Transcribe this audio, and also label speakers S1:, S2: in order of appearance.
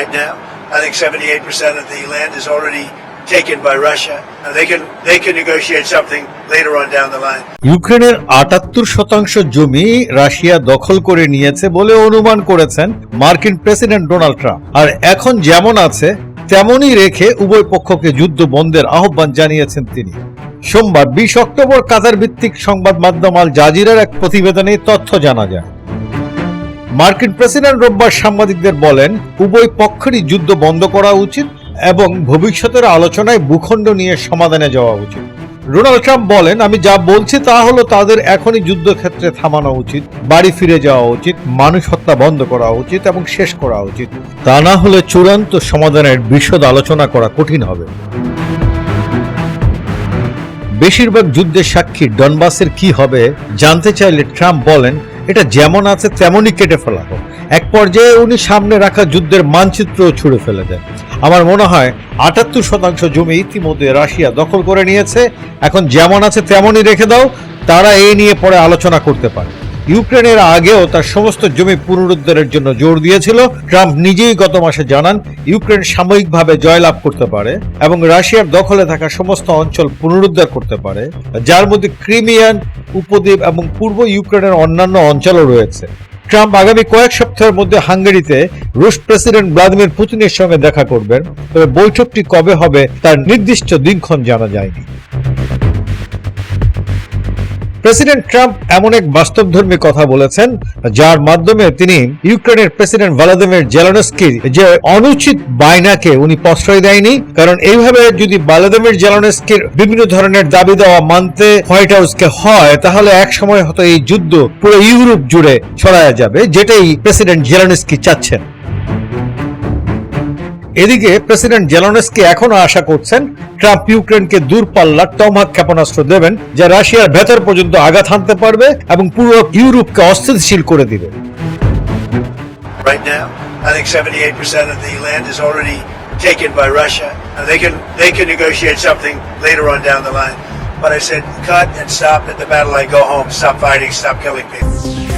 S1: right now. I think 78% of the land is already taken by Russia. And they can they can negotiate something later on down the line.
S2: ইউক্রেনের আটাত্তর শতাংশ জমি Russia দখল করে নিয়েছে বলে অনুমান করেছেন মার্কিন প্রেসিডেন্ট ডোনাল্ড ট্রাম্প আর এখন যেমন আছে, তেমনই রেখে উভয় পক্ষকে যুদ্ধ বন্ধের আহ্বান জানিয়েছেন তিনি সোমবার বিশ অক্টোবর কাতার ভিত্তিক সংবাদ মাধ্যম আল জাজিরার এক প্রতিবেদনে তথ্য জানা যায় মার্কিন প্রেসিডেন্ট রোববার সাংবাদিকদের বলেন, উভয় পক্ষেরই যুদ্ধ বন্ধ করা উচিত এবং ভবিষ্যতের আলোচনায় ভূখণ্ড নিয়ে সমাধানে যাওয়া উচিত। ডোনাল্ড ট্রাম্প বলেন, আমি যা বলছি তা হলো তাদের এখনই যুদ্ধক্ষেত্রে থামানো উচিত, বাড়ি ফিরে যাওয়া উচিত, মানুষ হত্যা বন্ধ করা উচিত এবং শেষ করা উচিত। তা না হলে চূড়ান্ত সমাধানের বিশদ আলোচনা করা কঠিন হবে। বেশিরভাগ যুদ্ধের সাক্ষী ডনবাসের কি হবে জানতে চাইলে ট্রাম্প বলেন এটা যেমন আছে, তেমনই কেটে ফেলা হোক। এক পর্যায়ে উনি সামনে রাখা যুদ্ধের মানচিত্র ছুড়ে ফেলে দেন। আমার মনে হয় আটাত্তর শতাংশ জমি ইতিমধ্যে রাশিয়া দখল করে নিয়েছে। এখন যেমন আছে, তেমনই রেখে দাও। তারা এই নিয়ে পরে আলোচনা করতে পারে। ইউক্রেনের আগেও তার সমস্ত জমি পুনরুদ্ধারের জন্য জোর দিয়েছিল। ট্রাম্প নিজেই গত মাসে জানান, ইউক্রেন সাময়িকভাবে জয়লাভ করতে পারে এবং রাশিয়ার দখলে থাকা সমস্ত অঞ্চল পুনরুদ্ধার করতে পারে। যার মধ্যে ক্রিমিয়ান, উপদ্বীপ এবং পূর্ব ইউক্রেনের অন্যান্য অঞ্চলও রয়েছে। ট্রাম্প আগামী কয়েক সপ্তাহের মধ্যে হাঙ্গেরিতে রুশ প্রেসিডেন্ট ভ্লাদিমির পুতিনের সঙ্গে দেখা করবেন। তবে বৈঠকটি কবে হবে তার নির্দিষ্ট দিনক্ষণ জানা যায়নি। প্রেসিডেন্ট ট্রাম্প এমন এক বাস্তবধর্মী কথা বলেছেন, যার মাধ্যমে তিনি ইউক্রেনের প্রেসিডেন্ট ভ্লাদিমির জেলানস্কির যে অনুচিত বায়নাকে উনি প্রশ্রয় দেয়নি, কারণ এইভাবে যদি ভ্লাদিমির জেলানস্কির বিভিন্ন ধরনের দাবি দেওয়া মানতে হোয়াইট হাউসকে হয়, তাহলে এক সময় হয়তো এই যুদ্ধ পুরো ইউরোপ জুড়ে ছড়ায় যাবে, যেটাই প্রেসিডেন্ট জেলানস্কি চাচ্ছেন। এদিকে প্রেসিডেন্ট জেলনস্কি এখনও আশা করছেন ট্রাম্প ইউক্রেনকে দূরপাল্লার টমহাক ক্ষেপণাস্ত্র দেবেন যা রাশিয়ার ভেতর পর্যন্ত আঘাত হানতে পারবে এবং পুরো ইউরোপকে অস্থিতিশীল করে দিবে
S1: Right now, I think 78% of the is already taken by Russia. And they can they can negotiate something later on down the line. But I said, cut and stop at the battle line, go home, stop fighting, stop killing people.